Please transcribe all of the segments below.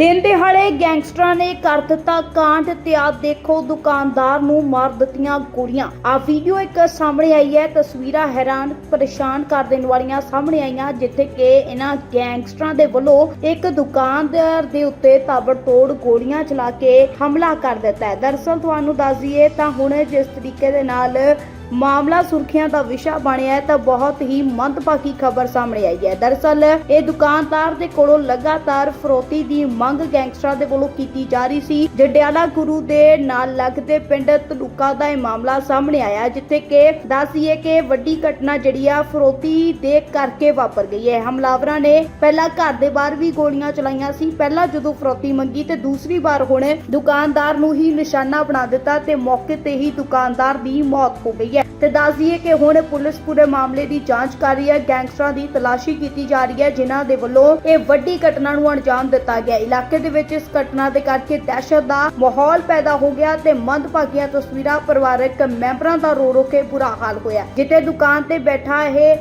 ਦਿਨ ਦਿਹਾੜੇ ਗੈਂਗਸਟਰਾਂ ਨੇ ਕਰ ਦਿੱਤਾ ਕਾਂਡ ਤੇ ਆ ਦੇਖੋ ਦੁਕਾਨਦਾਰ ਨੂੰ ਮਾਰ ਦਿੱਤੀਆਂ ਗੋਲੀਆਂ। ਆ ਵੀਡੀਓ ਇੱਕ ਸਾਹਮਣੇ ਆਈ ਹੈ। ਤਸਵੀਰਾਂ ਹੈਰਾਨ ਪਰੇਸ਼ਾਨ ਕਰ ਦੇਣ ਵਾਲੀਆਂ ਸਾਹਮਣੇ ਆਈਆਂ, ਜਿੱਥੇ ਕਿ ਇਹਨਾਂ ਗੈਂਗਸਟਰਾਂ ਦੇ ਵੱਲੋਂ ਇੱਕ ਦੁਕਾਨਦਾਰ ਦੇ ਉੱਤੇ ਤਾਬੜਤੋੜ ਗੋਲੀਆਂ ਚਲਾ ਕੇ ਹਮਲਾ ਕਰ ਦਿੱਤਾ ਹੈ। ਦਰਅਸਲ ਤੁਹਾਨੂੰ ਦੱਸ ਦਈਏ ਤਾਂ ਹੁਣ ਜਿਸ ਤਰੀਕੇ ਦੇ ਨਾਲ ਮਾਮਲਾ ਸੁਰਖੀਆਂ ਦਾ ਵਿਸ਼ਾ ਬਣਿਆ ਹੈ ਤਾਂ ਬਹੁਤ ਹੀ ਮੰਦਭਾਗੀ ਖਬਰ ਸਾਹਮਣੇ ਆਈ ਹੈ। ਦਰਅਸਲ, ਇਹ ਦੁਕਾਨਦਾਰ ਦੇ ਕੋਲੋਂ ਲਗਾਤਾਰ ਫਰੋਤੀ ਦੀ ਮੰਗ ਗੈਂਗਸਟਰਾਂ ਦੇ ਵੱਲੋਂ ਕੀਤੀ ਜਾ ਰਹੀ ਸੀ। ਜਡਿਆਲਾ ਗੁਰੂ ਦੇ ਨਾਲ ਲੱਗਦੇ ਪਿੰਡ ਤਲੂਕਾ ਦਾ ਇਹ ਮਾਮਲਾ ਸਾਹਮਣੇ ਆਇਆ, ਜਿੱਥੇ ਕਿ ਦੱਸੀਏ ਕਿ ਵੱਡੀ ਘਟਨਾ ਜਿਹੜੀ ਆ ਫਰੋਤੀ ਦੇ ਕਰਕੇ ਵਾਪਰ ਗਈ ਹੈ। ਹਮਲਾਵਰਾਂ ਨੇ ਪਹਿਲਾਂ ਘਰ ਦੇ ਬਾਹਰ ਵੀ ਗੋਲੀਆਂ ਚਲਾਈਆਂ ਸੀ। ਪਹਿਲਾਂ ਜਦੋਂ ਫਰੋਤੀ ਮੰਗੀ ਤੇ ਦੂਸਰੀ ਵਾਰ ਹੁਣ ਦੁਕਾਨਦਾਰ ਨੂੰ ਹੀ ਨਿਸ਼ਾਨਾ ਬਣਾ ਦਿੱਤਾ ਤੇ ਮੌਕੇ ਤੇ ਹੀ ਦੁਕਾਨਦਾਰ ਦੀ ਮੌਤ ਹੋ ਗਈ ਹੈ। ਤੇ ਦੱਸ ਦਈਏ ਕਿ ਹੁਣ ਪੁਲਿਸ ਪੂਰੇ ਮਾਮਲੇ ਦੀ ਜਾਂਚ ਕਰ ਰਹੀ ਹੈ। ਗੈਂਗਸਟਰਾਂ ਦੀ ਤਲਾਸ਼ੀ ਕੀਤੀ ਜਾ ਰਹੀ ਹੈ, ਜਿਨ੍ਹਾਂ ਦੇ ਵੱਲੋਂ ਇਹ ਵੱਡੀ ਘਟਨਾ ਨੂੰ ਅੰਜਾਮ ਦਿੱਤਾ ਗਿਆ। ਇਲਾਕੇ ਦੇ ਵਿੱਚ ਇਸ ਘਟਨਾ ਦੇ ਕਰਕੇ ਦਹਿਸ਼ਤ ਦਾ ਮਾਹੌਲ ਪੈਦਾ ਹੋ ਗਿਆ ਤੇ ਮੰਦਭਾਗੀਆਂ ਤਸਵੀਰਾਂ ਪਰਿਵਾਰਕ ਮੈਂਬਰਾਂ ਦਾ ਰੋ ਰੋ ਕੇ ਬੁਰਾ ਹਾਲ ਹੋਇਆ। ਜਿੱਥੇ ਦੁਕਾਨ ਤੇ ਬੈਠਾ ਇਹ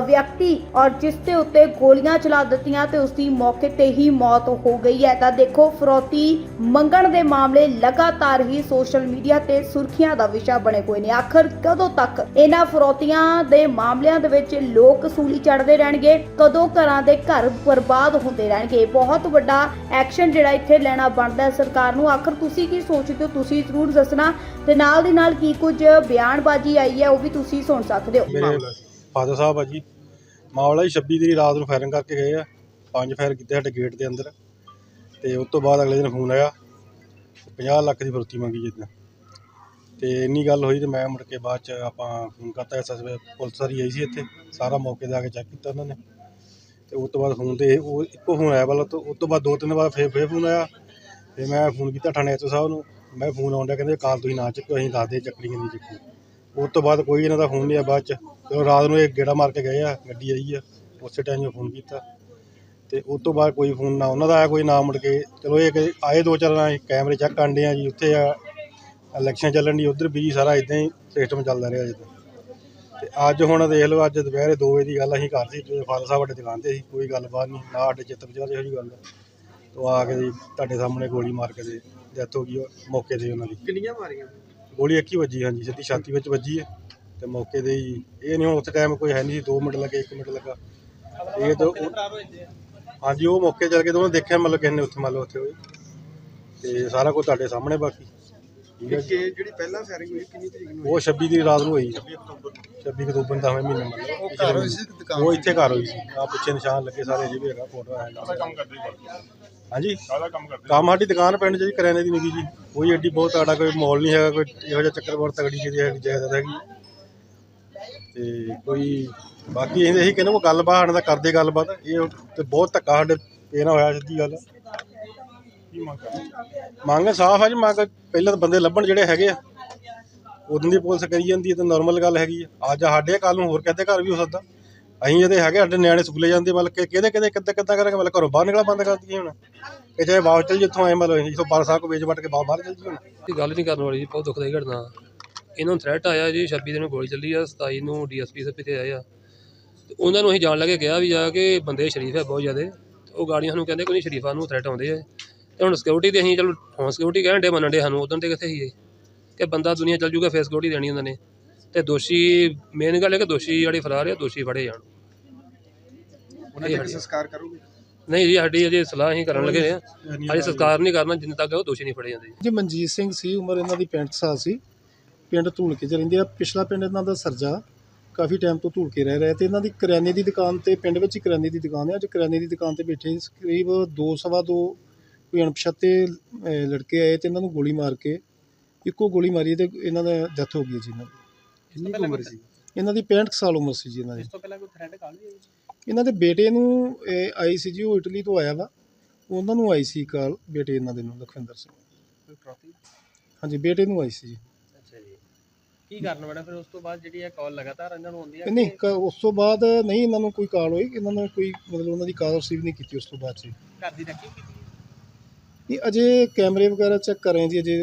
ਵਿਅਕਤੀ ਔਰ ਜਿਸ ਦੇ ਉੱਤੇ ਗੋਲੀਆਂ ਚਲਾ ਦਿੱਤੀਆਂ ਤੇ ਉਸ ਦੀ ਮੌਕੇ ਤੇ ਹੀ ਮੌਤ ਹੋ ਗਈ ਹੈ। ਤਾਂ ਦੇਖੋ, ਫਰੋਤੀ ਮੰਗਣ ਦੇ ਮਾਮਲੇ ਲਗਾਤਾਰ ਹੀ ਸੋਸ਼ਲ ਮੀਡੀਆ ਤੇ ਸੁਰਖੀਆਂ ਦਾ ਵਿਸ਼ਾ ਬਣੇ ਹੋਏ ਨੇ। ਆਖਰ ਕਦੋਂ ਤੱਕ ਇਹਨਾਂ ਫਰੋਤੀਆਂ ਦੇ ਮਾਮਲਿਆਂ ਦੇ ਵਿੱਚ ਲੋਕ ਸੂਲੀ ਚੜਦੇ ਰਹਿਣਗੇ? ਕਦੋਂ ਘਰਾਂ ਦੇ ਘਰ ਬਰਬਾਦ ਹੁੰਦੇ ਰਹਿਣਗੇ? ਬਹੁਤ ਵੱਡਾ ਐਕਸ਼ਨ ਜਿਹੜਾ ਇੱਥੇ ਲੈਣਾ ਬਣਦਾ ਹੈ ਸਰਕਾਰ ਨੂੰ। ਆਖਰ ਤੁਸੀਂ ਕੀ ਸੋਚਦੇ ਹੋ? ਤੁਸੀਂ ਜ਼ਰੂਰ ਦੱਸਣਾ। ਤੇ ਨਾਲ ਦੀ ਨਾਲ ਕੀ ਕੁਝ ਬਿਆਨਬਾਜ਼ੀ ਆਈ ਹੈ, ਉਹ ਵੀ ਤੁਸੀਂ ਸੁਣ ਸਕਦੇ ਹੋ। ਫਾਦਰ ਸਾਹਿਬ ਆ ਜੀ। ਮਾਮਲਾ ਜੀ 26 ਦੀ ਰਾਤ ਨੂੰ ਫਾਇਰਿੰਗ ਕਰਕੇ ਗਏ ਆ। ਪੰਜ ਫਾਇਰ ਕੀਤੇ ਸਾਡੇ ਗੇਟ ਦੇ ਅੰਦਰ। ਤੇ ਉਸ ਤੋਂ ਬਾਅਦ ਅਗਲੇ ਦਿਨ ਫੋਨ ਆਇਆ। 50 ਲੱਖ ਦੀ ਫਰੋਤੀ ਮੰਗੀ ਜਿੱਦਾਂ ਤੇ ਇੰਨੀ ਗੱਲ ਹੋਈ ਤੇ ਮੈਂ ਮੁੜ ਕੇ ਬਾਅਦ ਚ ਆਪਾਂ ਫੋਨ ਕਰਤਾ ਐਸਐਸਬੀ ਪੁਲਿਸ ਵਾਲੀ ਆਈ ਸੀ ਇੱਥੇ। ਸਾਰਾ ਮੌਕੇ ਤੇ ਆ ਕੇ ਚੈੱਕ ਕੀਤਾ ਉਹਨਾਂ ਨੇ। ਤੇ ਉਸ ਤੋਂ ਬਾਅਦ ਫੋਨ ਤੇ ਉਹ ਇੱਕੋ ਫੋਨ ਆਇਆ ਪਹਿਲਾਂ ਤੋਂ। ਉਸ ਤੋਂ ਬਾਅਦ ਦੋ ਤਿੰਨ ਵਾਰ ਫੇਰ ਫੇਰ ਫੋਨ ਆਇਆ। ਤੇ ਮੈਂ ਫੋਨ ਕੀਤਾ ਥਾਣੇ ਐਚਓ ਸਾਹਿਬ ਨੂੰ। ਮੈਂ ਫੋਨ ਆਉਂਦਾ ਕਹਿੰਦੇ ਕਾਲ ਤੁਸੀਂ ਨਾ ਚੱਕੋ, ਅਸੀਂ ਦੱਸਦੇ ਚੱਕਣੀ ਨਹੀਂ ਚੱਕੀ ਉਸ ਤੋਂ ਬਾਅਦ ਕੋਈ ਇਹਨਾਂ ਦਾ ਫੋਨ ਨਹੀਂ ਆ ਬਾਅਦ ਚ। ਚਲੋ ਰਾਤ ਨੂੰ ਇਹ ਗੇੜਾ ਮਾਰ ਕੇ ਗਏ ਆ, ਗੱਡੀ ਆਈ ਆ, ਉਸੇ ਟਾਈਮ 'ਚ ਫੋਨ ਕੀਤਾ। ਤੇ ਉਸ ਤੋਂ ਬਾਅਦ ਕੋਈ ਫੋਨ ਨਾ ਉਹਨਾਂ ਦਾ ਆਇਆ, ਕੋਈ ਨਾ ਮੁੜ ਕੇ। ਚਲੋ ਇਹ ਕਿ ਆਏ ਦੋ ਚਾਰ ਨਾਲ ਕੈਮਰੇ ਚੈੱਕ ਕਰਦੇ ਆ ਜੀ, ਉੱਥੇ ਆ ਇਲੈਕਸ਼ਨ ਚੱਲਣ ਦੀ ਉਧਰ ਵੀ ਸਾਰਾ ਇਦਾਂ ਹੀ ਸਿਸਟਮ ਚੱਲਦਾ ਰਿਹਾ ਜਿੱਦਾਂ ਤੇ। ਅੱਜ ਹੁਣ ਦੇਖ ਲਓ, ਅੱਜ ਦੁਪਹਿਰੇ 2 ਵਜੇ ਦੀ ਗੱਲ ਅਸੀਂ ਘਰ ਸੀ, ਤੇ ਫਾਦਰ ਸਾਹਿਬ ਸਾਡੇ ਦੁਕਾਨ ਤੇ ਸੀ, ਕੋਈ ਗੱਲਬਾਤ ਨਹੀਂ, ਨਾ ਸਾਡੇ ਚਿੱਤ ਵਿਚਾਰ ਇਹੋ ਜਿਹੀ ਗੱਲ ਤੋਂ ਆ ਕੇ ਜੀ, ਤੁਹਾਡੇ ਸਾਹਮਣੇ ਗੋਲੀ ਮਾਰ ਕੇ ਦੇ ਡੈਥ ਹੋ ਗਈ ਮੌਕੇ ਤੇ ਉਹਨਾਂ ਦੀ। ਕਿੰਨੀਆਂ ਮਾਰੀਆਂ? ਗੋਲੀ ਇੱਕ ਹੀ ਵੱਜੀ, ਹਾਂਜੀ, ਸਿੱਧੀ ਛਾਤੀ ਵਿੱਚ ਵੱਜੀ ਹੈ ਤੇ ਮੌਕੇ ਦੇ ਹੀ। ਇਹ ਨਹੀਂ, ਹੁਣ ਉੱਥੇ ਟਾਈਮ ਕੋਈ ਹੈ ਨਹੀਂ ਸੀ 2 ਮਿੰਟ ਲੱਗੇ 1 ਮਿੰਟ ਲੱਗਾ। ਇਹ ਤਾਂ ਉਹ- ਹਾਂਜੀ, ਉਹ ਮੌਕੇ ਚੱਲ ਕੇ ਤਾਂ ਉਹਨੇ ਦੇਖਿਆ, ਮਤਲਬ ਕਿਸੇ ਨੇ ਉੱਥੇ ਮੰਨ ਲਓ ਉੱਥੇ ਹੋਈ ਤੇ ਸਾਰਾ ਕੁਝ ਤੁਹਾਡੇ ਸਾਹਮਣੇ ਬਾਕੀ। ਠੀਕ ਹੈ ਜੀ। ਕਿ ਜਿਹੜੀ ਪਹਿਲਾਂ ਫਾਇਰਿੰਗ ਹੋਈ ਕਿੰਨੀ ਤਰੀਕ ਨੂੰ ਉਹ 26 ਦੀ ਰਾਤ ਨੂੰ ਹੋਈ। 26 ਅਕਤੂਬਰ ਦਾ ਹੋਇਆ ਮਹੀਨੇ ਉਹ ਘਰ ਹੋਈ ਸੀ ਕਿ ਦੁਕਾਨ ਉਹ ਇੱਥੇ ਘਰ ਹੋਈ ਸੀ। ਆ ਪਿੱਛੇ ਨਿਸ਼ਾਨ ਲੱਗੇ ਸਾਰੇ ਜੀ ਵੀ ਹੈਗਾ ਫੋਟੋ ਆਇਆ ਨਾਲ ਕੰਮ ਕਰਦੇ ਹੀ ਹਾਂਜੀ? ਕਾਹਦਾ ਕੰਮ ਕਰਦੇ ਕੰਮ ਸਾਡੀ ਦੁਕਾਨ ਪਿੰਡ 'ਚ ਜੀ ਕਰਿਆਨੇ ਦੀ ਨਿੱਕੀ ਜੀ। ਕੋਈ ਐਡੀ ਬਹੁਤ ਤਗੜਾ ਕੋਈ ਮਾਹੌਲ ਨਹੀਂ ਹੈਗਾ ਕੋਈ ਇਹੋ ਜਿਹਾ ਚੱਕਰ ਬਹੁਤ ਤਗੜੀ ਜਿਹੀ ਹੈਗੀ ਜਾਇਦਾਦ ਹੈਗੀ। ਤੇ ਕੋਈ ਬਾਕੀ ਅਸੀਂ ਇਹੀ ਕਹਿੰਦੇ ਉਹ ਗੱਲਬਾਤ ਸਾਡੇ ਨਾਲ ਕਰਦੇ ਗੱਲਬਾਤ। ਇਹ ਤੇ ਬਹੁਤ ਧੱਕਾ ਸਾਡੇ ਇਹ ਨਾ ਹੋਇਆ ਸਿੱਧੀ ਗੱਲ। ਕੀ ਮੰਗ ਕਰਦੇ ਮੰਗ ਸਾਫ਼ ਆ ਜੀ ਮੰਗ ਪਹਿਲਾਂ ਤਾਂ ਬੰਦੇ ਲੱਭਣ ਜਿਹੜੇ ਹੈਗੇ ਆ। ਉਦੋਂ ਦੀ ਪੁਲਿਸ ਕਰੀ ਜਾਂਦੀ ਹੈ ਤਾਂ ਨਾਰਮਲ ਗੱਲ ਹੈਗੀ ਆ। ਅੱਜ ਸਾਡੇ ਕੱਲ ਨੂੰ ਹੋਰ ਕਿਤੇ ਘਰ ਵੀ ਹੋ ਸਕਦਾ। ਅਸੀਂ ਜਿਹਦੇ ਹੈਗੇ ਸਾਡੇ ਨਿਆਣੇ ਸਕੂਲੇ ਜਾਂਦੇ ਮਤਲਬ ਕਿ ਕਿਹਦੇ ਕਿਹਦੇ ਕਿੱਦਾਂ ਕਿੱਦਾਂ ਕਰਾਂਗੇ ਮਤਲਬ ਘਰੋਂ ਬਾਹਰ ਨਿਕਲਣਾ ਬੰਦ ਕਰ ਦਈਏ ਹੁਣ। ਕਿ ਚਾਹੇ ਵਾਪਸ ਚੱਲ ਜਿੱਥੋਂ ਆਏ ਮਤਲਬ ਜਿੱਥੋਂ ਬਾਰ ਸਾਹਿਬ ਕੋ ਵੇਚ ਵਟ ਕੇ ਬਾਹਰ ਬਾਹਰ ਚੱਲ ਜੀ ਹੁਣ। ਇਹ ਗੱਲ ਨਹੀਂ ਕਰਨ ਵਾਲੀ ਜੀ ਬਹੁਤ ਦੁਖਦਾਈ ਘਟਨਾ। ਇਹਨਾਂ ਨੂੰ ਥ੍ਰੈਟ ਆਇਆ ਜੀ 26 ਦਿਨ ਗੋਲੀ ਚੱਲੀ ਆ 27 ਨੂੰ ਡੀਐਸਪੀ ਸਾਹਿਬ ਤੇ ਆਏ ਆ। ਤੇ ਉਹਨਾਂ ਨੂੰ ਅਸੀਂ ਜਾਣ ਲੱਗੇ ਕਿਹਾ ਵੀ ਜਾ ਕੇ ਬੰਦੇ ਸ਼ਰੀਫ ਹੈ ਬਹੁਤ ਜ਼ਿਆਦੇ। ਉਹ ਗਾੜੀਆਂ ਸਾਨੂੰ ਕਹਿੰਦੇ ਕੋਈ ਨਹੀਂ ਸ਼ਰੀਫਾਂ ਨੂੰ ਥ੍ਰੈਟ ਆਉਂਦੇ ਆ। ਤੇ ਹੁਣ ਸਿਕਿਉਰਿਟੀ ਤੇ ਅਸੀਂ ਚਲੋ ਹੁਣ ਸਿਕਿਉਰਿਟੀ ਕਹਿਣ ਡੇ ਮੰਨਣ ਡੇ ਸਾਨੂੰ ਉਦੋਂ ਤੇ ਕਿੱਥੇ ਸੀ ਇਹ? ਕਿ ਬੰਦਾ ਦੁਨੀਆ ਚੱਲ ਜੂਗਾ ਫੇਸ ਸਿਕਿਉਰਿਟੀ ਦੇਣੀ ਉਹਨਾਂ ਨੇ। ਤੇ ਦੋਸ਼ੀ ਮੇਨ ਗੱਲ ਹੈ ਕਿ ਦੋਸ਼ੀ ਜਿਹੜੇ ਫਰਾਰ ਆ ਦੋਸ਼ੀ ਫੜੇ ਜਾਣ। ਉਹਨਾਂ ਇਹ ਦਾ ਸੰਸਕਾਰ ਕਰੋਗੇ? ਨਹੀਂ ਜੀ ਸਾਡੀ ਅਜੇ ਸਲਾਹ ਹੀ ਕਰਨ ਲੱਗੇ ਆ ਅਜੇ ਸੰਸਕਾਰ ਨਹੀਂ ਕਰਨਾ ਜਿੰਨੇ ਤੱਕ ਉਹ ਦੋਸ਼ੀ ਨਹੀਂ ਫੜੇ ਜਾਂਦੇ। ਜੀ ਮਨਜੀਤ ਸਿੰਘ ਸੀ ਉਮਰ ਇਹਨਾਂ ਦੀ 65 ਸਾਲ ਸੀ। ਪਿੰਡ ਧੂਲਕੇ ਚ ਰਹਿੰਦੇ ਆ। ਪਿਛਲਾ ਪਿੰਡ ਇਹਨਾਂ ਦਾ ਸਰਜਾ। ਕਾਫੀ ਟਾਈਮ ਤੋਂ ਧੂਲਕੇ ਰਹਿ ਰਹੇ ਤੇ ਇਹਨਾਂ ਦੀ ਕਰਿਆਨੇ ਦੀ ਦੁਕਾਨ ਤੇ ਪਿੰਡ ਵਿੱਚ ਹੀ ਕਰਿਆਨੇ ਦੀ ਦੁਕਾਨ ਹੈ। ਅੱਜ ਕਰਿਆਨੇ ਦੀ ਦੁਕਾਨ ਤੇ ਬੈਠੇ ਸੀ। ਕਰੀਬ ਦੋ ਸਵਾ ਦੋ ਕੋਈ ਅਣਪਛਾਤੇ ਲੜਕੇ ਆਏ ਤੇ ਇਹਨਾਂ ਨੂੰ ਗੋਲੀ ਮਾਰ ਕੇ ਇੱਕੋ ਗੋਲੀ ਮਾਰੀ ਤੇ ਇਹਨਾਂ ਦਾ ਡੈਥ ਹੋ ਗਈ ਜੀ ਇਹਨਾਂ ਦੀ। ਕਿੰਨੀ ਕੁ ਉਮਰ ਸੀ? ਇਹਨਾਂ ਦੀ 65 ਕੁ ਸਾਲ ਉਮਰ ਸੀ ਜੀ ਇਹਨਾਂ ਦੀ। ਤੋਂ ਪਹਿਲਾਂ ਕੋਈ ਥ੍ਰੈਡ ਕਾਲ ਵੀ ਇਹਨਾਂ ਦੇ ਬੇਟੇ ਨੂੰ ਆਈ ਸੀ ਜੀ ਉਹ ਇਟਲੀ ਤੋਂ ਆਇਆ ਵਾ। ਉਹਨਾਂ ਨੂੰ ਆਈ ਸੀ ਕਾਲ ਬੇਟੇ ਇਹਨਾਂ ਦੇ ਨੂੰ ਲਖਵਿੰਦਰ ਸਿੰਘ। ਹਾਂਜੀ ਬੇਟੇ ਨੂੰ ਆਈ ਸੀ ਜੀ। ਅੱਛਾ ਜੀ। ਕੀ ਕਾਰਨ ਬਣਾ ਫਿਰ ਉਸ ਤੋਂ ਬਾਅਦ ਜਿਹੜੀ ਇਹ ਕਾਲ ਲਗਾਤਾਰ ਇਹਨਾਂ ਨੂੰ ਆਉਂਦੀ ਹੈ ਨਹੀਂ ਉਸ ਤੋਂ ਬਾਅਦ ਨਹੀਂ ਇਹਨਾਂ ਨੂੰ ਕੋਈ ਕਾਲ ਹੋਈ। ਇਹਨਾਂ ਨੇ ਕੋਈ ਮਤਲਬ ਉਹਨਾਂ ਦੀ ਕਾਲ ਰਿਸੀਵ ਨਹੀਂ ਕੀਤੀ ਉਸ ਤੋਂ ਬਾਅਦ 'ਚ ਘਰ ਦੀ ਰੈਕੀ ਕੀਤੀ ਨਹੀਂ ਅਜੇ ਕੈਮਰੇ ਵਗੈਰਾ ਚੈੱਕ ਕਰ ਰਹੇ ਹਾਂ ਜੀ ਅਜੇ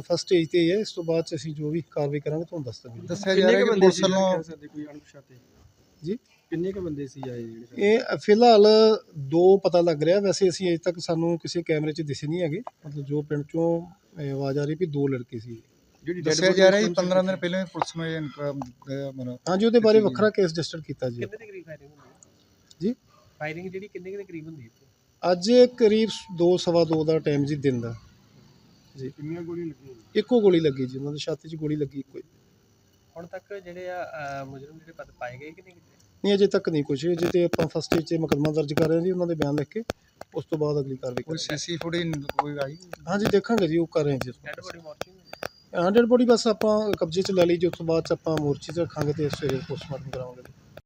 ਫਸਟ ਸਟੇਜ ਤੇ ਹੀ ਹੈ ਇਸ ਤੋਂ ਬਾਅਦ 'ਚ ਅਸੀਂ ਜੋ ਵੀ ਕਾਰਵਾਈ ਕਰਾਂਗੇ ਤੁਹਾਨੂੰ ਦੱਸ ਦਾਂਗੇ ਦੱਸਿਆ ਜਾ ਰਿਹਾ ਕਿ ਪੁਲਿਸ ਵੱਲੋਂ ਕੋਈ ਅਣਪਛਾਤੇ? ਜੀ? ਕਿੰਨੇ ਕ ਬੰਦੇ ਸੀ ਆਏ ਜਿਹੜੇ ਇਹ ਫਿਲਹਾਲ ਦੋ ਪਤਾ ਲੱਗ ਰਿਹਾ ਵੈਸੇ ਅਸੀਂ ਅਜੇ ਤੱਕ ਸਾਨੂੰ ਕਿਸੇ ਕੈਮਰੇ 'ਚ ਦਿਸੇ ਨਹੀਂ ਹੈਗੇ ਮਤਲਬ ਜੋ ਪਿੰਡ 'ਚੋਂ ਇਹ ਆਵਾਜ਼ ਆ ਰਹੀ ਵੀ ਦੋ ਲੜਕੇ ਸੀ। ਜਿਹੜੀ ਦੱਸਿਆ ਜਾ ਰਿਹਾ ਜੀ 15 ਦਿਨ ਪਹਿਲਾਂ ਹੀ ਪੁਲਿਸ ਨੂੰ ਹਾਂਜੀ ਉਹਦੇ ਬਾਰੇ ਵੱਖਰਾ ਕੇਸ ਰਜਿਸਟਰ ਕੀਤਾ ਜੀ। ਕਿੰਨੇ ਦੇ ਕਰੀਬ ਫਾਇਰਿੰਗ ਹੁੰਦੀ ਹੈ? ਜੀ? ਫਾਇਰਿੰਗ ਜਿਹੜੀ ਕਿੰਨੇ ਕੁ ਦੇ ਕਰੀਬ ਹੁੰਦੀ ਹੈ ਅੱਜ ਕਰੀਬ 2 ਸਵਾ 2 ਦਾ ਟਾਈਮ ਜੀ ਦਿਨ ਦਾ। ਜੀ। ਕਿੰਨੀਆਂ ਗੋਲੀਆਂ ਲੱਗੀਆਂ ਇੱਕੋ ਗੋਲੀ ਲੱਗੀ ਜੀ ਉਹਨਾਂ ਦੀ ਛਾਤੀ 'ਚ ਗੋਲੀ ਲੱਗੀ ਇੱਕੋ ਹੀ। ਹੁਣ ਤੱਕ ਜਿਹੜੇ ਆ ਮੁਜਰਮ ਜਿਹੜੇ ਪਤ ਪਾਏ ਗਏ ਕਿ ਨਹੀਂ ਕਿਤੇ? ਨਹੀਂ ਅਜੇ ਤੱਕ ਨਹੀਂ ਕੁਝ ਅਜੇ ਤੇ ਆਪਾਂ ਫਸਟ ਸਟੇਜ 'ਚ ਮੁਕੱਦਮਾ ਦਰਜ ਕਰ ਰਹੇ ਹਾਂ ਜੀ ਉਹਨਾਂ ਦੇ ਬਿਆਨ ਲਿਖ ਕੇ। ਉਸ ਤੋਂ ਬਾਅਦ ਅਗਲੀ ਕਾਰਵਾਈ ਕੋਈ ਕਰਾਂਗੇ। ਸੀਸੀ ਫੁਟੇਜ ਕੋਈ ਆਈ? ਹਾਂਜੀ ਦੇਖਾਂਗੇ ਜੀ ਉਹ ਕਰ ਰਹੇ ਹਾਂ ਜੀ ਡੈਡ ਬੋਡੀ ਮੋਰਚਿੰਗ 100 ਬੋਡੀ ਬਸ ਆਪਾਂ ਕਬਜ਼ੇ 'ਚ ਲੈ ਲਈ ਜੀ ਉਸ ਤੋਂ ਬਾਅਦ 'ਚ ਆਪਾਂ ਮੋਰਚੇ 'ਚ ਰੱਖਾਂਗੇ ਤੇ ਸਵੇਰੇ ਪੋਸਟਮਾਰਟਮ ਕਰਾਵਾਂਗੇ